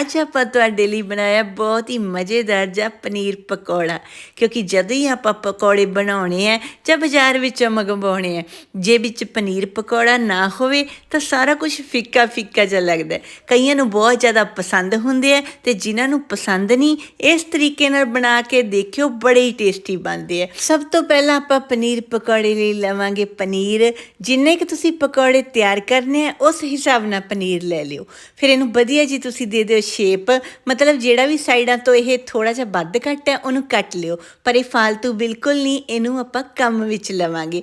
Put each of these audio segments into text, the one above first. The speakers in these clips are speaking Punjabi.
ਅੱਜ ਆਪਾਂ ਤੁਹਾਡੇ ਲਈ ਬਣਾਇਆ ਬਹੁਤ ਹੀ ਮਜ਼ੇਦਾਰ ਜਿਹਾ ਪਨੀਰ ਪਕੌੜਾ, ਕਿਉਂਕਿ ਜਦੋਂ ਹੀ ਆਪਾਂ ਪਕੌੜੇ ਬਣਾਉਣੇ ਆ ਜਾਂ ਬਾਜ਼ਾਰ ਵਿੱਚੋਂ ਮੰਗਵਾਉਣੇ ਆ, ਜੇ ਵਿੱਚ ਪਨੀਰ ਪਕੌੜਾ ਨਾ ਹੋਵੇ ਤਾਂ ਸਾਰਾ ਕੁਝ ਫਿੱਕਾ ਫਿੱਕਾ ਜਿਹਾ ਲੱਗਦਾ। ਕਈਆਂ ਨੂੰ ਬਹੁਤ ਜ਼ਿਆਦਾ ਪਸੰਦ ਹੁੰਦੇ ਆ ਤੇ ਜਿਨ੍ਹਾਂ ਨੂੰ ਪਸੰਦ ਨਹੀਂ, ਇਸ ਤਰੀਕੇ ਨਾਲ ਬਣਾ ਕੇ ਦੇਖਿਓ ਬੜੇ ਹੀ ਟੇਸਟੀ ਬਣਦੇ ਆ। ਸਭ ਤੋਂ ਪਹਿਲਾਂ ਆਪਾਂ ਪਨੀਰ ਪਕੌੜੇ ਲਈ ਲਵਾਂਗੇ ਪਨੀਰ। ਜਿੰਨੇ ਕਿ ਤੁਸੀਂ ਪਕੌੜੇ ਤਿਆਰ ਕਰਨੇ ਆ, ਉਸ ਹਿਸਾਬ ਨਾਲ ਪਨੀਰ ਲੈ ਲਿਓ। ਫਿਰ ਇਹਨੂੰ ਵਧੀਆ ਜੀ ਤੁਸੀਂ ਦੇ ਦਿਓ ਸ਼ੇਪ ਮਤਲਬ ਜਿਹੜਾ ਵੀ ਸਾਈਡਾਂ ਤੋਂ ਇਹ ਥੋੜਾ ਜਿਹਾ ਵੱਧ ਘੱਟ ਹੈ, ਉਹਨੂੰ ਕੱਟ ਲਿਓ। ਪਰ ਇਹ ਫालतू ਬਿਲਕੁਲ ਨਹੀਂ, ਇਹਨੂੰ ਆਪਾਂ ਕੰਮ ਵਿੱਚ ਲਵਾਂਗੇ।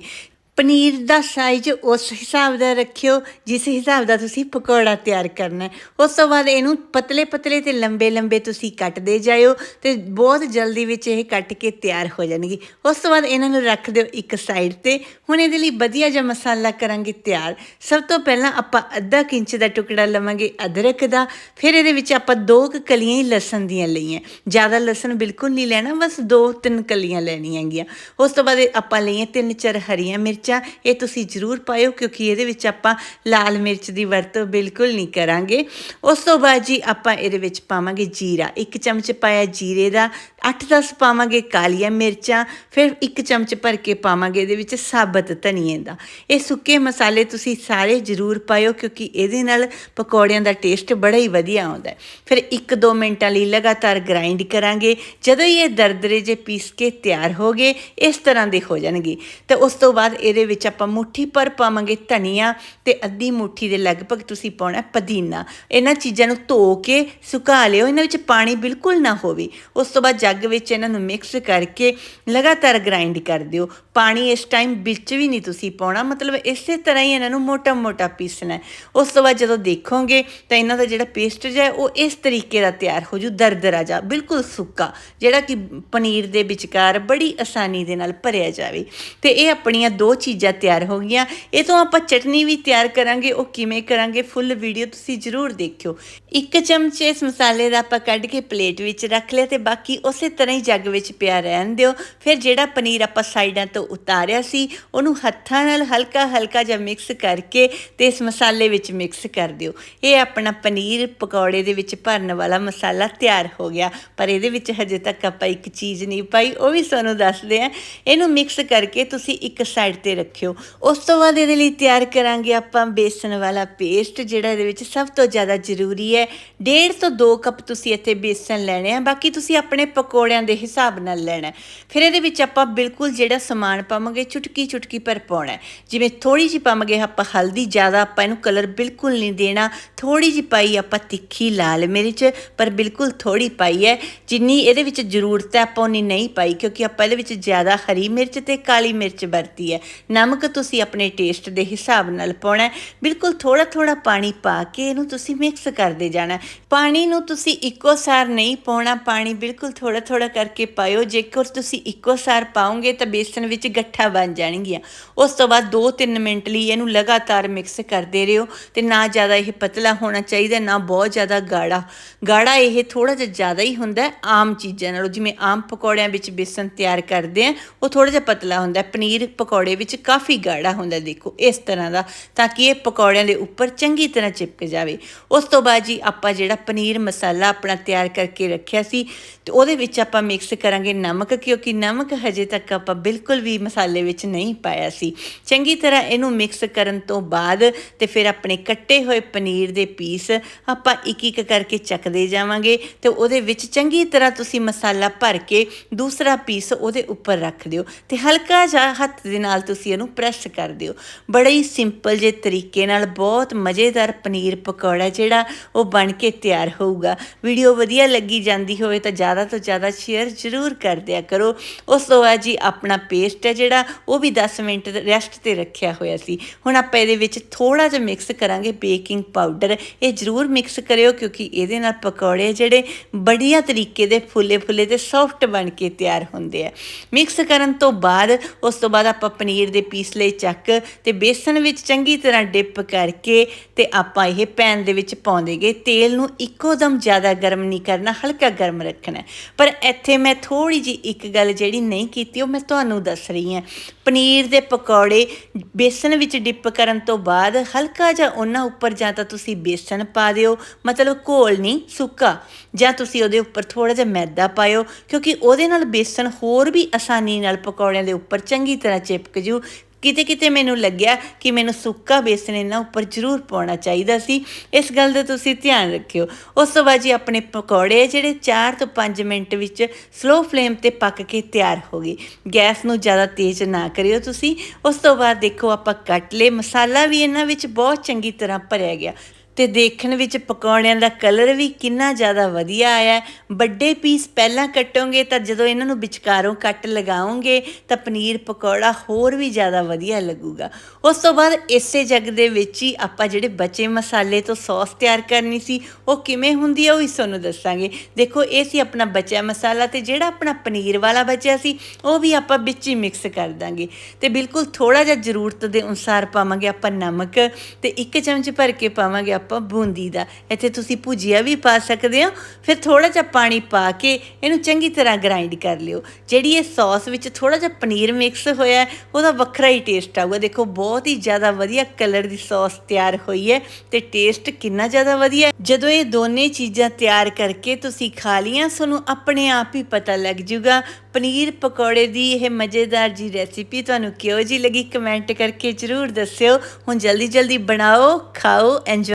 ਪਨੀਰ ਦਾ ਸਾਈਜ਼ ਉਸ ਹਿਸਾਬ ਦਾ ਰੱਖਿਓ, ਜਿਸ ਹਿਸਾਬ ਦਾ ਤੁਸੀਂ ਪਕੌੜਾ ਤਿਆਰ ਕਰਨਾ ਹੈ। ਉਸ ਤੋਂ ਬਾਅਦ ਇਹਨੂੰ ਪਤਲੇ ਪਤਲੇ ਤੇ ਲੰਬੇ ਲੰਬੇ ਤੁਸੀਂ ਕੱਟਦੇ ਜਾਇਓ ਤੇ ਬਹੁਤ ਜਲਦੀ ਵਿੱਚ ਇਹ ਕੱਟ ਕੇ ਤਿਆਰ ਹੋ ਜਾਣਗੇ। ਉਸ ਤੋਂ ਬਾਅਦ ਇਹਨਾਂ ਨੂੰ ਰੱਖ ਦਿਓ ਇੱਕ ਸਾਈਡ ਤੇ। ਹੁਣ ਇਹਦੇ ਲਈ ਵਧੀਆ ਜਿਹਾ ਮਸਾਲਾ ਕਰਾਂਗੇ ਤਿਆਰ। ਸਭ ਤੋਂ ਪਹਿਲਾਂ ਆਪਾਂ ਅੱਧਾ ਕਿੰਚ ਦਾ ਟੁਕੜਾ ਲਵਾਂਗੇ ਅਦਰਕ ਦਾ। ਫਿਰ ਇਹਦੇ ਵਿੱਚ ਆਪਾਂ ਦੋ ਕੁ ਕਲੀਆਂ ਹੀ ਲਸਣ ਦੀਆਂ ਲਈਆਂ। ਜ਼ਿਆਦਾ ਲਸਣ ਬਿਲਕੁਲ ਨਹੀਂ ਲੈਣਾ, ਬਸ ਦੋ ਤਿੰਨ ਕਲੀਆਂ ਲੈਣੀਆਂ ਹੈਗੀਆਂ। ਉਸ ਤੋਂ ਬਾਅਦ ਆਪਾਂ ਲਈਆਂ ਤਿੰਨ ਚਾਰ ਹਰੀਆਂ ਮਿਰਚ। ਇਹ ਤੁਸੀਂ ਜ਼ਰੂਰ ਪਾਇਓ ਕਿਉਂਕਿ ਇਹਦੇ ਵਿੱਚ ਆਪਾਂ ਲਾਲ ਮਿਰਚ ਦੀ ਵਰਤੋਂ ਬਿਲਕੁਲ ਨਹੀਂ ਕਰਾਂਗੇ। ਉਸ ਤੋਂ ਬਾਅਦ ਜੀ ਆਪਾਂ ਇਹਦੇ ਵਿੱਚ ਪਾਵਾਂਗੇ ਜੀਰਾ। ਇੱਕ ਚਮਚ ਪਾਇਆ ਜੀਰੇ ਦਾ 8-10 ਪਾਵਾਂਗੇ ਕਾਲੀਆਂ ਮਿਰਚਾਂ, ਫਿਰ ਇੱਕ ਚਮਚ ਭਰ ਕੇ ਪਾਵਾਂਗੇ ਇਹਦੇ ਵਿੱਚ ਸਾਬਤ ਧਨੀਏ ਦਾ। ਇਹ ਸੁੱਕੇ ਮਸਾਲੇ ਤੁਸੀਂ ਸਾਰੇ ਜ਼ਰੂਰ ਪਾਇਓ ਕਿਉਂਕਿ ਇਹਦੇ ਨਾਲ ਪਕੌੜਿਆਂ ਦਾ ਟੇਸਟ ਬੜਾ ਹੀ ਵਧੀਆ ਆਉਂਦਾ ਹੈ। ਫਿਰ 1-2 ਮਿੰਟਾਂ ਲਈ ਲਗਾਤਾਰ ਗ੍ਰਾਈਂਡ ਕਰਾਂਗੇ। ਜਦੋਂ ਹੀ ਇਹ ਦਰਦਰੇ ਜੇ ਪੀਸ ਕੇ ਤਿਆਰ ਹੋ ਗਏ, ਇਸ ਤਰ੍ਹਾਂ ਦੇ ਹੋ ਜਾਣਗੇ। ਤੇ ਉਸ ਤੋਂ ਬਾਅਦ ਇਹਦੇ ਵਿੱਚ ਆਪਾਂ ਮੁੱਠੀ ਪਰ ਪਾਵਾਂਗੇ ਧਨੀਆ ਤੇ ਅੱਧੀ ਮੁੱਠੀ ਦੇ ਲਗਭਗ ਤੁਸੀਂ ਪਾਉਣਾ ਪੁਦੀਨਾ। ਇਹਨਾਂ ਚੀਜ਼ਾਂ ਨੂੰ ਧੋ ਕੇ ਸੁਕਾ ਲਿਓ। ਇਹਨਾਂ ਵਿੱਚ ਪਾਣੀ ਬਿਲਕੁਲ ਨਾ ਹੋਵੇ। ਉਸ ਤੋਂ ਬਾਅਦ ਜੱਗ ਵਿੱਚ ਇਹਨਾਂ ਨੂੰ ਮਿਕਸ ਕਰਕੇ ਲਗਾਤਾਰ ਗ੍ਰਾਈਂਡ ਕਰ ਦਿਓ। ਪਾਣੀ ਇਸ ਟਾਈਮ ਵਿੱਚ ਵੀ ਨਹੀਂ ਤੁਸੀਂ ਪਾਉਣਾ, ਮਤਲਬ ਇਸੇ ਤਰ੍ਹਾਂ ਹੀ ਇਹਨਾਂ ਨੂੰ ਮੋਟਾ-ਮੋਟਾ ਪੀਸਣਾ ਉਸ ਤੋਂ ਬਾਅਦ ਜਦੋਂ ਦੇਖੋਗੇ ਤਾਂ ਇਹਨਾਂ ਦਾ ਜਿਹੜਾ ਪੇਸਟ ਜਿਹਾ ਹੈ, ਉਹ ਇਸ ਤਰੀਕੇ ਦਾ ਤਿਆਰ ਹੋ ਜੂ, ਦਰਦਰਾ ਜਾ, ਬਿਲਕੁਲ ਸੁੱਕਾ, ਜਿਹੜਾ ਕਿ ਪਨੀਰ ਦੇ ਵਿਚਕਾਰ ਬੜੀ ਆਸਾਨੀ ਦੇ ਨਾਲ ਭਰਿਆ ਜਾਵੇ। ਤੇ ਇਹ ਆਪਣੀਆਂ ਦੋ ਚੀਜ਼ਾਂ ਤਿਆਰ ਹੋ ਗਈਆਂ। ਇਹ ਤੋਂ ਆਪਾਂ ਚਟਨੀ ਵੀ ਤਿਆਰ ਕਰਾਂਗੇ, ਉਹ ਕਿਵੇਂ ਕਰਾਂਗੇ, ਫੁੱਲ ਵੀਡੀਓ ਤੁਸੀਂ ਜ਼ਰੂਰ ਦੇਖਿਓ। ਇੱਕ ਚਮਚ ਇਸ ਮਸਾਲੇ ਦਾ ਆਪਾਂ ਕੱਢ ਕੇ ਪਲੇਟ ਵਿੱਚ ਰੱਖ ਲਿਆ ਤੇ ਬਾਕੀ ਉਸ ਤਰ੍ਹਾਂ ਹੀ ਜੱਗ ਵਿੱਚ ਪਿਆ ਰਹਿਣ ਦਿਓ। ਫਿਰ ਜਿਹੜਾ ਪਨੀਰ ਆਪਾਂ ਸਾਈਡਾਂ ਤੋਂ ਉਤਾਰਿਆ ਸੀ, ਉਹਨੂੰ ਹੱਥਾਂ ਨਾਲ ਹਲਕਾ ਹਲਕਾ ਜਿਹਾ ਮਿਕਸ ਕਰਕੇ ਤੇ ਇਸ ਮਸਾਲੇ ਵਿੱਚ ਮਿਕਸ ਕਰ ਦਿਓ। ਇਹ ਆਪਣਾ ਪਨੀਰ ਪਕੌੜੇ ਦੇ ਵਿੱਚ ਭਰਨ ਵਾਲਾ ਮਸਾਲਾ ਤਿਆਰ ਹੋ ਗਿਆ। ਪਰ ਇਹਦੇ ਵਿੱਚ ਹਜੇ ਤੱਕ ਆਪਾਂ ਇੱਕ ਚੀਜ਼ ਨਹੀਂ ਪਾਈ, ਉਹ ਵੀ ਤੁਹਾਨੂੰ ਦੱਸਦੇ ਆ ਇਹਨੂੰ ਮਿਕਸ ਕਰਕੇ ਤੁਸੀਂ ਇੱਕ ਸਾਈਡ ਤੇ ਰੱਖਿਓ। ਉਸ ਤੋਂ ਬਾਅਦ ਇਹਦੇ ਲਈ ਤਿਆਰ ਕਰਾਂਗੇ ਆਪਾਂ ਬੇਸਣ ਵਾਲਾ ਪੇਸਟ ਜਿਹੜਾ ਇਹਦੇ ਵਿੱਚ ਸਭ ਤੋਂ ਜ਼ਿਆਦਾ ਜ਼ਰੂਰੀ ਹੈ। ਡੇਢ ਤੋਂ 2 ਕੱਪ ਤੁਸੀਂ ਇੱਥੇ ਬੇਸਣ ਲੈਣੇ ਆ। ਬਾਕੀ ਤੁਸੀਂ ਆਪਣੇ ਪਕੌੜਿਆਂ ਦੇ ਹਿਸਾਬ ਨਾਲ ਲੈਣਾ ਫਿਰ ਇਹਦੇ ਵਿੱਚ ਆਪਾਂ ਬਿਲਕੁਲ ਜਿਹੜਾ ਸਮਾਨ ਪਾਵਾਂਗੇ ਚੁਟਕੀ ਚੁਟਕੀ ਪਰ ਪਾਉਣਾ ਜਿਵੇਂ ਥੋੜੀ ਜਿਹੀ ਪਾਵਾਂਗੇ ਆਪਾਂ ਹਲਦੀ, ਜ਼ਿਆਦਾ ਆਪਾਂ ਇਹਨੂੰ ਕਲਰ ਬਿਲਕੁਲ ਨਹੀਂ ਦੇਣਾ। ਥੋੜੀ ਜਿਹੀ ਪਾਈ ਆਪਾਂ ਤਿੱਖੀ ਲਾਲ ਮਿਰਚ, ਪਰ ਬਿਲਕੁਲ ਥੋੜੀ ਪਾਈ ਹੈ। ਜਿੰਨੀ ਇਹਦੇ ਵਿੱਚ ਜ਼ਰੂਰਤ ਹੈ, ਆਪਾਂ ਉਨੀ ਨਹੀਂ ਪਾਈ, ਕਿਉਂਕਿ ਆਪਾਂ ਇਹਦੇ ਵਿੱਚ ਜ਼ਿਆਦਾ ਹਰੀ ਮਿਰਚ ਤੇ ਕਾਲੀ ਮਿਰਚ ਵਰਤੀ ਹੈ। ਨਮਕ ਤੁਸੀਂ ਆਪਣੇ ਟੇਸਟ ਦੇ ਹਿਸਾਬ ਨਾਲ ਪਾਉਣਾ ਬਿਲਕੁਲ ਥੋੜਾ ਥੋੜਾ ਪਾਣੀ ਪਾ ਕੇ ਇਹਨੂੰ ਤੁਸੀਂ ਮਿਕਸ ਕਰਦੇ ਜਾਣਾ ਪਾਣੀ ਨੂੰ ਤੁਸੀਂ ਇੱਕੋ ਸਾਰ ਨਹੀਂ ਪਾਉਣਾ। ਪਾਣੀ ਬਿਲਕੁਲ ਥੋੜਾ ਥੋੜਾ ਕਰਕੇ ਪਾਇਓ। ਜੇਕਰ ਤੁਸੀਂ ਇੱਕੋ ਸਾਰ ਪਾਓਗੇ ਤਾਂ ਬੇਸਨ ਵਿੱਚ ਗੱਠਾ ਬਣ ਜਾਣਗੀਆਂ। ਉਸ ਤੋਂ ਬਾਅਦ 2-3 ਮਿੰਟ ਲਈ ਇਹਨੂੰ ਲਗਾਤਾਰ ਮਿਕਸ ਕਰਦੇ ਰਹੋ ਤੇ ਨਾ ਜ਼ਿਆਦਾ ਇਹ ਪਤਲਾ ਹੋਣਾ ਚਾਹੀਦਾ, ਨਾ ਬਹੁਤ ਜ਼ਿਆਦਾ ਗਾੜਾ। ਗਾੜਾ ਇਹ ਥੋੜਾ ਜਿਹਾ ਜ਼ਿਆਦਾ ਹੀ ਹੁੰਦਾ ਆਮ ਚੀਜ਼ਾਂ ਨਾਲੋਂ। ਜਿਵੇਂ ਆਮ ਪਕੌੜਿਆਂ ਵਿੱਚ ਬੇਸਨ ਤਿਆਰ ਕਰਦੇ ਆ ਉਹ ਥੋੜਾ ਜਿਹਾ ਪਤਲਾ ਹੁੰਦਾ ਪਨੀਰ ਪਕੌੜੇ ਵਿੱਚ ਕਾਫੀ ਗਾੜਾ ਹੁੰਦਾ, ਦੇਖੋ, ਇਸ ਤਰ੍ਹਾਂ ਦਾ, ਤਾਂ ਕਿ ਇਹ ਪਕੌੜਿਆਂ ਦੇ ਉੱਪਰ ਚੰਗੀ ਤਰ੍ਹਾਂ ਚਿਪਕ ਜਾਵੇ। ਉਸ ਤੋਂ ਬਾਅਦ ਜੀ ਆਪਾਂ ਜਿਹੜਾ ਪਨੀਰ ਮਸਾਲਾ ਆਪਣਾ ਤਿਆਰ ਕਰਕੇ ਰੱਖਿਆ ਸੀ, ਤੇ ਉਹਦੇ ਵਿੱਚ ਆਪਾਂ ਮਿਕਸ ਕਰਾਂਗੇ ਨਮਕ, ਕਿਉਂਕਿ ਨਮਕ ਹਜੇ ਤੱਕ ਆਪਾਂ ਬਿਲਕੁਲ ਵੀ ਮਸਾਲੇ ਵਿੱਚ ਨਹੀਂ ਪਾਇਆ ਸੀ। ਚੰਗੀ ਤਰ੍ਹਾਂ ਇਹਨੂੰ ਮਿਕਸ ਕਰਨ ਤੋਂ ਬਾਅਦ ਤੇ ਫਿਰ ਆਪਣੇ ਕੱਟੇ ਹੋਏ ਪਨੀਰ ਦੇ ਪੀਸ ਆਪਾਂ ਇੱਕ ਇੱਕ ਕਰਕੇ ਚੱਕਦੇ ਜਾਵਾਂਗੇ ਤੇ ਉਹਦੇ ਵਿੱਚ ਚੰਗੀ ਤਰ੍ਹਾਂ ਤੁਸੀਂ ਮਸਾਲਾ ਭਰ ਕੇ ਦੂਸਰਾ ਪੀਸ ਉਹਦੇ ਉੱਪਰ ਰੱਖ ਦਿਓ ਤੇ ਹਲਕਾ ਜਿਹਾ ਹੱਥ ਦੇ ਨਾਲ ਤੁਸੀਂ ਇਹਨੂੰ ਪ੍ਰੈਸ ਕਰ ਦਿਓ। ਬੜੇ ਹੀ ਸਿੰਪਲ ਜੇ ਤਰੀਕੇ ਨਾਲ ਬਹੁਤ ਮਜ਼ੇਦਾਰ ਪਨੀਰ ਪਕੌੜਾ ਜਿਹੜਾ ਉਹ ਬਣ ਕੇ ਤਿਆਰ ਹੋਊਗਾ। ਵੀਡੀਓ ਵਧੀਆ ਲੱਗੀ ਜਾਂਦੀ ਹੋਵੇ ਤਾਂ ਜ਼ਿਆਦਾ ਤੋਂ ਜ਼ਿਆਦਾ ਜ਼ਿਆਦਾ ਸ਼ੇਅਰ ਜ਼ਰੂਰ ਕਰ ਦਿਆ ਕਰੋ। ਉਸ ਤੋਂ ਬਾਅਦ ਜੀ ਆਪਣਾ ਪੇਸਟ ਹੈ ਜਿਹੜਾ, ਉਹ ਵੀ 10 ਮਿੰਟ ਰੈਸਟ ਤੇ ਰੱਖਿਆ ਹੋਇਆ ਸੀ। ਹੁਣ ਆਪਾਂ ਇਹਦੇ ਵਿੱਚ ਥੋੜਾ ਜਿਹਾ ਮਿਕਸ ਕਰਾਂਗੇ ਬੇਕਿੰਗ ਪਾਊਡਰ ਇਹ ਜ਼ਰੂਰ ਮਿਕਸ ਕਰਿਓ ਕਿਉਂਕਿ ਇਹਦੇ ਨਾਲ ਪਕੌੜੇ ਜਿਹੜੇ ਬੜੀਆ ਤਰੀਕੇ ਦੇ ਫੁੱਲੇ ਫੁੱਲੇ ਤੇ ਸੌਫਟ ਬਣ ਕੇ ਤਿਆਰ ਹੁੰਦੇ ਆ। ਮਿਕਸ ਕਰਨ ਤੋਂ ਬਾਅਦ ਉਸ ਤੋਂ ਬਾਅਦ ਆਪਾਂ ਪਨੀਰ ਦੇ ਪੀਸ ਲਈ ਚੱਕ ਤੇ ਬੇਸਨ ਵਿੱਚ ਚੰਗੀ ਤਰ੍ਹਾਂ ਡਿਪ ਕਰਕੇ ਤੇ ਆਪਾਂ ਇਹ ਪੈਨ ਦੇ ਵਿੱਚ ਪਾਉਂਦੇਗੇ। ਤੇਲ ਨੂੰ ਇੱਕੋ ਦਮ ਜ਼ਿਆਦਾ ਗਰਮ ਨਹੀਂ ਕਰਨਾ, ਹਲਕਾ ਗਰਮ ਰੱਖਣਾ ਪਰ ਇੱਥੇ ਮੈਂ ਥੋੜੀ ਜੀ ਇੱਕ ਗੱਲ ਜਿਹੜੀ ਨਹੀਂ ਕੀਤੀ, ਉਹ ਮੈਂ ਤੁਹਾਨੂੰ ਦੱਸ ਰਹੀ ਹਾਂ। ਪਨੀਰ ਦੇ ਪਕੌੜੇ ਬੇਸਨ ਵਿੱਚ ਡਿਪ ਕਰਨ ਤੋਂ ਬਾਅਦ ਹਲਕਾ ਜਿਹਾ ਉਹਨਾਂ ਉੱਪਰ ਜਾਂ ਤਾਂ ਤੁਸੀਂ ਬੇਸਨ ਪਾ ਦਿਓ, ਮਤਲਬ ਘੋਲ ਨਹੀਂ, ਸੁੱਕਾ। ਜਾਂ ਤੁਸੀਂ ਉਹਦੇ ਉੱਪਰ ਥੋੜਾ ਜਿਹਾ ਮੈਦਾ ਪਾਇਓ, ਕਿਉਂਕਿ ਉਹਦੇ ਨਾਲ ਬੇਸਨ ਹੋਰ ਵੀ ਆਸਾਨੀ ਨਾਲ ਪਕੌੜਿਆਂ ਦੇ ਉੱਪਰ ਚੰਗੀ ਤਰ੍ਹਾਂ ਚਿਪਕ ਜੂ। ਕਿਤੇ ਕਿਤੇ ਮੈਨੂੰ ਲੱਗਿਆ ਕਿ ਮੈਨੂੰ ਸੁੱਕਾ ਬੇਸਣ ਇਹਨਾਂ ਉੱਪਰ ਜ਼ਰੂਰ ਪਾਉਣਾ ਚਾਹੀਦਾ ਸੀ। ਇਸ ਗੱਲ ਦਾ ਤੁਸੀਂ ਧਿਆਨ ਰੱਖਿਓ। ਉਸ ਤੋਂ ਬਾਅਦ ਜੀ ਆਪਣੇ ਪਕੌੜੇ ਜਿਹੜੇ 4 ਤੋਂ 5 ਮਿੰਟ ਵਿੱਚ ਸਲੋ ਫਲੇਮ ਤੇ ਪੱਕ ਕੇ ਤਿਆਰ ਹੋ ਗਏ। ਗੈਸ ਨੂੰ ਜ਼ਿਆਦਾ ਤੇਜ਼ ਨਾ ਕਰਿਓ ਤੁਸੀਂ। ਉਸ ਤੋਂ ਬਾਅਦ ਦੇਖੋ ਆਪਾਂ ਕੱਟ ਲਏ। ਮਸਾਲਾ ਵੀ ਇਹਨਾਂ ਵਿੱਚ ਬਹੁਤ ਚੰਗੀ ਤਰ੍ਹਾਂ ਭਰਿਆ ਗਿਆ। ਤੇ ਦੇਖਣ ਵਿੱਚ ਪਕੌੜਿਆਂ ਦਾ ਕਲਰ ਵੀ ਕਿੰਨਾ ਜ਼ਿਆਦਾ ਵਧੀਆ ਆਇਆ। ਵੱਡੇ ਪੀਸ ਪਹਿਲਾਂ ਕੱਟੋਗੇ ਤਾਂ ਜਦੋਂ ਇਹਨਾਂ ਨੂੰ ਵਿਚਕਾਰੋਂ ਕੱਟ ਲਗਾਓਗੇ ਤਾਂ ਪਨੀਰ ਪਕੌੜਾ ਹੋਰ ਵੀ ਜ਼ਿਆਦਾ ਵਧੀਆ ਲੱਗੂਗਾ। ਉਸ ਤੋਂ ਬਾਅਦ ਇਸੇ ਜੱਗ ਦੇ ਵਿੱਚ ਹੀ ਆਪਾਂ ਜਿਹੜੇ ਬਚੇ ਮਸਾਲੇ ਤੋਂ ਸੌਸ ਤਿਆਰ ਕਰਨੀ ਸੀ, ਉਹ ਕਿਵੇਂ ਹੁੰਦੀ ਹੈ ਉਹ ਵੀ ਤੁਹਾਨੂੰ ਦੱਸਾਂਗੇ। ਦੇਖੋ, ਇਹ ਸੀ ਆਪਣਾ ਬਚਿਆ ਮਸਾਲਾ ਤੇ ਜਿਹੜਾ ਆਪਣਾ ਪਨੀਰ ਵਾਲਾ ਬਚਿਆ ਸੀ, ਉਹ ਵੀ ਆਪਾਂ ਵਿੱਚ ਹੀ ਮਿਕਸ ਕਰ ਦਾਂਗੇ। ਤੇ ਬਿਲਕੁਲ ਥੋੜਾ ਜਿਹਾ ਜ਼ਰੂਰਤ ਦੇ ਅਨੁਸਾਰ ਪਾਵਾਂਗੇ ਆਪਾਂ ਨਮਕ ਤੇ ਇੱਕ ਚਮਚ ਭਰ ਕੇ ਪਾਵਾਂਗੇ ਆਪਾਂ ਬੂੰਦੀ ਦਾ। ਇੱਥੇ ਤੁਸੀਂ ਭੁਜੀਆ ਵੀ ਪਾ ਸਕਦੇ ਹੋ। ਫਿਰ ਥੋੜਾ ਜਿਹਾ ਪਾਣੀ ਪਾ ਕੇ ਇਹਨੂੰ ਚੰਗੀ ਤਰ੍ਹਾਂ ਗ੍ਰਾਈਂਡ ਕਰ ਲਿਓ। ਜਿਹੜੀ ਇਹ ਸੌਸ ਵਿੱਚ ਥੋੜਾ ਜਿਹਾ ਪਨੀਰ ਮਿਕਸ ਹੋਇਆ ਉਹਦਾ ਵੱਖਰਾ ਹੀ ਟੇਸਟ ਆਊਗਾ। ਦੇਖੋ, ਬਹੁਤ ਹੀ ਜ਼ਿਆਦਾ ਵਧੀਆ ਕਲਰ ਦੀ ਸੌਸ ਤਿਆਰ ਹੋਈ ਹੈ ਤੇ ਟੇਸਟ ਕਿੰਨਾ ਜ਼ਿਆਦਾ ਵਧੀਆ ਜਦੋਂ ਇਹ ਦੋਨੇ ਚੀਜ਼ਾਂ ਤਿਆਰ ਕਰਕੇ ਤੁਸੀਂ ਖਾ ਲੀਆਂ ਤੁਹਾਨੂੰ ਆਪਣੇ ਆਪ ਹੀ ਪਤਾ ਲੱਗ ਜਾਊਗਾ। ਪਨੀਰ ਪਕੌੜੇ ਦੀ ਇਹ ਮਜ਼ੇਦਾਰ ਜੀ ਰੈਸਿਪੀ ਤੁਹਾਨੂੰ ਕਿਹੋ ਜੀ ਲੱਗੀ ਕਮੈਂਟ ਕਰਕੇ ਜਰੂਰ ਦੱਸਿਓ। ਹੁਣ ਜਲਦੀ ਜਲਦੀ ਬਣਾਓ, ਖਾਓ ਐਂਜੋਏ